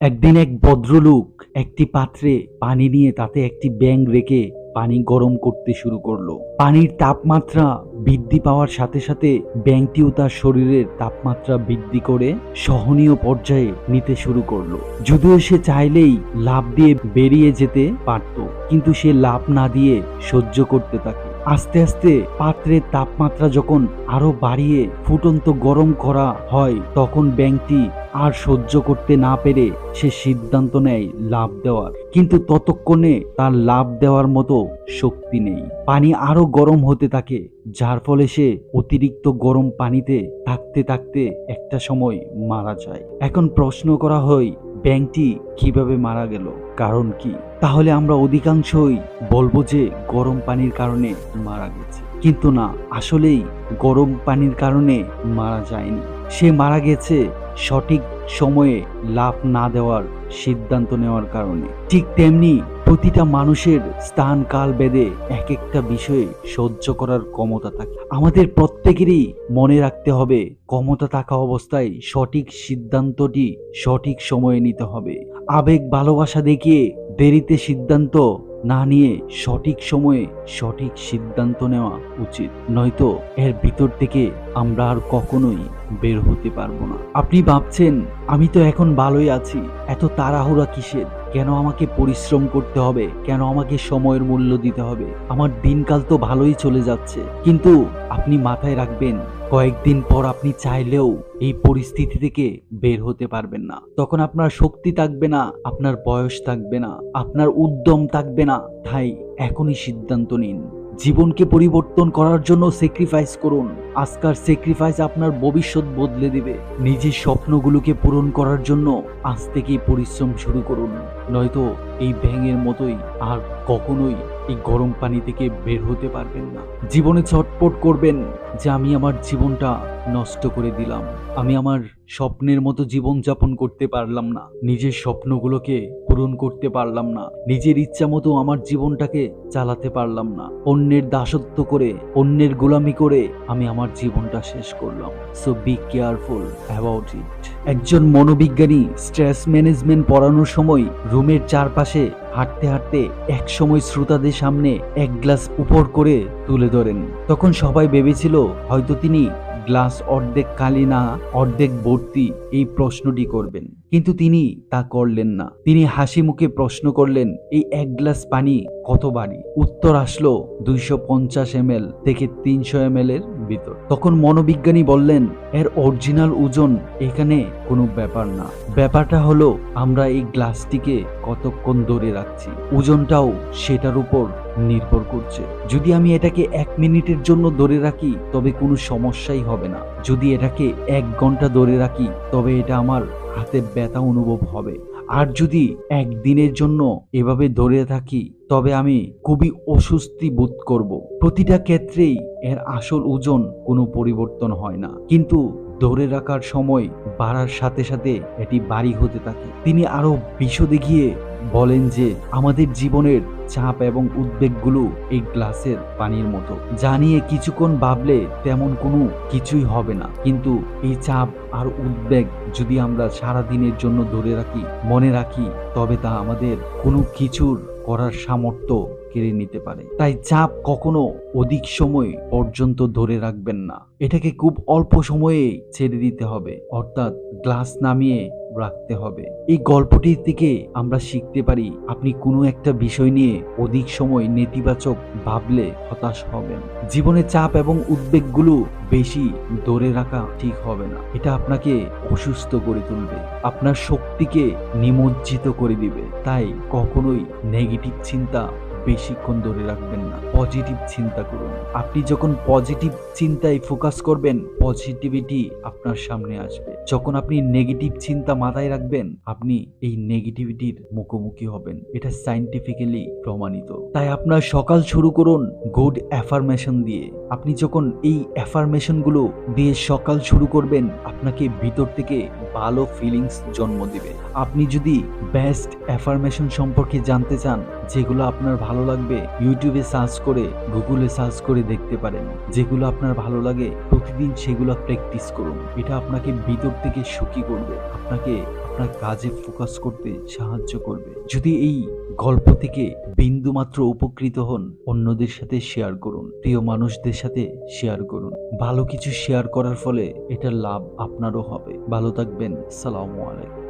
একদিন এক ভদ্রলোক একটি পাত্রে পানি নিয়ে তাতে একটি ব্যাঙ রেখে পানি গরম করতে শুরু করল। পানির তাপমাত্রা বৃদ্ধি পাওয়ার সাথে সাথে ব্যাংকটিও তার শরীরের তাপমাত্রা বৃদ্ধি করে সহনীয় পর্যায়ে নিতে শুরু করল। যদিও সে চাইলেই লাভ দিয়ে বেরিয়ে যেতে পারত, কিন্তু সে লাভ না দিয়ে সহ্য করতে থাকে। আস্তে আস্তে পাত্রের তাপমাত্রা যখন আরও বাড়িয়ে ফুটন্ত গরম করা হয়, তখন ব্যাংকটি আর সহ্য করতে না পেরে সে সিদ্ধান্ত নেয় লাভ দেওয়ার। কিন্তু ততক্ষণে তার লাভ দেওয়ার মতো শক্তি নেই। পানি আরও গরম হতে থাকে, যার ফলে সে অতিরিক্ত গরম পানিতে থাকতে থাকতে একটা সময় মারা যায়। এখন প্রশ্ন করা হয় ব্যাংকটি কীভাবে মারা গেল, কারণ কি? তাহলে আমরা অধিকাংশই বলব যে গরম পানির কারণে মারা গেছে। কিন্তু না, আসলেই গরম পানির কারণে মারা যায়নি। সে মারা গেছে সঠিক সময়ে লাভ না দেওয়ার সিদ্ধান্ত নেওয়ার কারণে। ঠিক তেমনি প্রতিটা মানুষের স্থান কাল বেদে এক একটা বিষয়ে সহ্য করার ক্ষমতা থাকে। আমাদের প্রত্যেকেরই মনে রাখতে হবে, ক্ষমতা থাকা অবস্থায় সঠিক সিদ্ধান্তটি সঠিক সময়ে নিতে হবে। আবেগ ভালোবাসা দেখিয়ে দেরিতে সিদ্ধান্ত না নিয়ে সঠিক সময়ে সঠিক সিদ্ধান্ত নেওয়া উচিত। নয়তো এর ভিতর থেকে আমরা আর কখনোই বের হতে পারব না। আপনি ভাবছেন, আমি তো এখন ভালোই আছি। এত তাড়াহুড়া কিসের? কেন আমাকে পরিশ্রম করতে হবে? কেন আমাকে সময়ের মূল্য দিতে হবে? আমার দিনকাল তো ভালোই চলে যাচ্ছে। কিন্তু আপনি মাথায় রাখবেন, কয়েকদিন পর আপনি চাইলেও এই পরিস্থিতি থেকে বের হতে পারবেন না। তখন আপনার শক্তি থাকবে না, আপনার বয়স থাকবে না, আপনার উদ্যম থাকবে না। তাই এখনই সিদ্ধান্ত নিন। জীবনকে পরিবর্তন করার জন্য স্যাক্রিফাইস করুন। আজকার স্যাক্রিফাইস আপনার ভবিষ্যৎ বদলে দিবে। নিজের স্বপ্নগুলোকে পূরণ করার জন্য আজ থেকেই পরিশ্রম শুরু করুন। নয়তো এই ব্যাঙের মতোই আর কখনোই এই গরম পানি থেকে বের হতে পারবেন না। জীবনে ছটপট করবেন যে আমি আমার জীবনটা নষ্ট করে দিলাম। আমি আমার স্বপ্নের মতো জীবন যাপন করতে পারলাম না। নিজের স্বপ্নগুলোকে পূরণ করতে পারলাম না। নিজের ইচ্ছা মতো আমার জীবনটাকে চালাতে পারলাম না। অন্যের দাসত্ব করে, অন্যের গোলামি করে আমি আমার জীবনটা শেষ করলাম। So be careful about it একজন মনোবিজ্ঞানী স্ট্রেস ম্যানেজমেন্ট পড়ানোর সময় রুমের চারপাশে হাঁটতে হাঁটতে এক সময় শ্রোতাদের সামনে এক গ্লাস উপর করে তুলে ধরেন। তখন সবাই ভেবেছিল হয়তো তিনি গ্লাস অর্ধেক খালি না, অর্ধেক ভর্তি এই প্রশ্নটি করবেন। কিন্তু তিনি তা করলেন না। তিনি হাসি মুখে প্রশ্ন করলেন, এই এক গ্লাস পানি কত উত্তর আসলো, দুইশো পঞ্চাশ এম থেকে তিনশো এম এর ভিতর। তখন মনোবিজ্ঞানী বললেন, এর অরিজিনাল ওজন এখানে কোনো ব্যাপার না। ব্যাপারটা হলো, আমরা এই গ্লাসটিকে কতক্ষণ ধরে রাখছি। ওজনটাও সেটার উপর নির্ভর করছে। যদি আমি এটাকে এক মিনিটের জন্য ধরে রাখি, তবে কোনো সমস্যাই হবে না। যদি এটাকে এক ঘণ্টা ধরে রাখি, তবে এটা আমার হাতে ব্যথা অনুভব হবে। আর যদি একদিনের জন্য এভাবে ধরে থাকি, তবে আমি খুবই অস্বস্তি বোধ করব। প্রতিটা ক্ষেত্রেই এর আসল ওজন কোনো পরিবর্তন হয় না। কিন্তু ধরে রাখার সময় বাড়ার সাথে সাথে এটি বাড়ি হতে থাকে। তিনি আরও বিশদে গিয়ে বলেন যে আমাদের জীবনের চাপ এবং উদ্বেগগুলো এই গ্লাসের পানির মতো। জানিয়ে কিছুক্ষণ ভাবলে তেমন কোনো কিছুই হবে না। কিন্তু এই চাপ আর উদ্বেগ যদি আমরা সারা দিনের জন্য ধরে রাখি, মনে রাখি, তবে তা আমাদের কোনো কিছুর করার সামর্থ্য কেড়ে নিতে পারে। তাই চাপ কখনো অধিক সময় পর্যন্ত ধরে রাখবেন না। এটাকে খুব অল্প সময়ে ছেড়ে দিতে হবে। অর্থাৎ গ্লাস নামিয়ে রাখতে হবে। এই গল্পটির থেকে আমরা শিখতে পারি, আপনি কোনো একটা বিষয় নিয়ে অধিক সময় নেতিবাচক ভাবলে হতাশ হবেন। জীবনে চাপ এবং উদ্বেগগুলো বেশি ধরে রাখা ঠিক হবে না। এটা আপনাকে অসুস্থ করে তুলবে। আপনার শক্তিকে নিমজ্জিত করে দিবে। তাই কখনোই নেগেটিভ চিন্তা বেশিক্ষণ ধরে রাখবেন না। পজিটিভ চিন্তা করুন। আপনি যখন পজিটিভ চিন্তায় ফোকাস করবেন পজিটিভিটি আপনার সামনে আসবে। যখন আপনি নেগেটিভ চিন্তা মাথায় রাখবেন, আপনি এই নেগেটিভিটির মুখোমুখি হবেন। এটা সাইন্টিফিক্যালি প্রমাণিত। তাই আপনার সকাল শুরু করুন গুড অ্যাফার্মেশন দিয়ে। আপনি যখন এই অ্যাফার্মেশনগুলো দিয়ে সকাল শুরু করবেন, আপনাকে ভিতর থেকে ভালো ফিলিংস জন্ম দিবে। আপনি যদি বেস্ট অ্যাফার্মেশন সম্পর্কে জানতে চান, যেগুলো আপনার ভালো লাগবে ইউটিউবে সার্চ করে গুগলে সার্চ করে দেখতে পারেন। যেগুলো আপনার ভালো লাগে, প্রতিদিন সেগুলো প্র্যাকটিস করুন। এটা আপনাকে ভিতর থেকে সুখী করবে। আপনাকে আপনার কাজে ফোকাস করতে সাহায্য করবে। যদি এই গল্প থেকে বিন্দুমাত্র উপকৃত হন, অন্যদের সাথে শেয়ার করুন, প্রিয় মানুষদের সাথে শেয়ার করুন। ভালো কিছু শেয়ার করার ফলে এটার লাভ আপনারও হবে। ভালো থাকবেন, সালামু আলাইকুম।